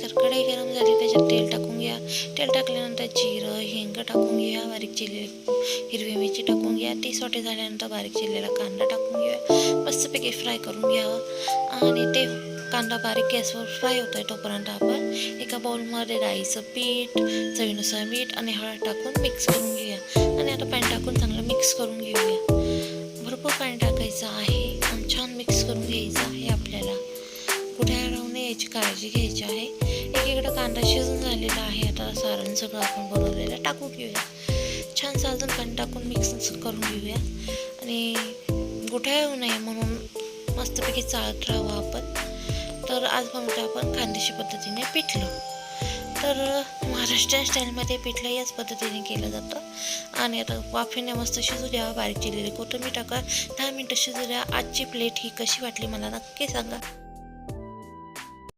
नमस्कार कढई गरम झाली त्याच्यात तेल टाकून घ्या. तेल टाकल्यानंतर जिरं हिंग टाकून घ्या बारीक चिरलेली हिरवी मिरची टाकून घ्या. ती सोटे झाल्यानंतर बारीक चिरलेला कांदा टाकून घ्या. मस्तपैकी फ्राय करून घ्या. आणि ते कांदा बारीक गॅसवर फ्राय होत आहे तोपर्यंत आपण एका बाउलमध्ये राईचं पीठ चवीनुसार मीठ आणि हळद टाकून मिक्स करून घेऊया. आणि आता पाणी टाकून चांगलं मिक्स करून घेऊया. भरपूर पाणी टाकायचं आहे. काळजी घ्यायची आहे. एकीकडे कांदा शिजून झालेला आहे. आता सारण सगळं आपण बनवलेलं टाकून घेऊया. छान साजून कांदा टाकून मिक्स करून घेऊया. आणि गुठळ्या होऊ नये म्हणून मस्तपैकी चालत राहावं आपण. तर आज बनवतो आपण खानदेशी पद्धतीने पिठलं. तर महाराष्ट्रीयन स्टाईलमध्ये पिठलं याच पद्धतीने केलं जातं. आणि आता वाफेने मस्त शिजू द्यावा बारीक चिरलेली कोथिंबीर टाका. दहा मिनटं शिजू द्या. आजची प्लेट ही कशी वाटली मला नक्की सांगा.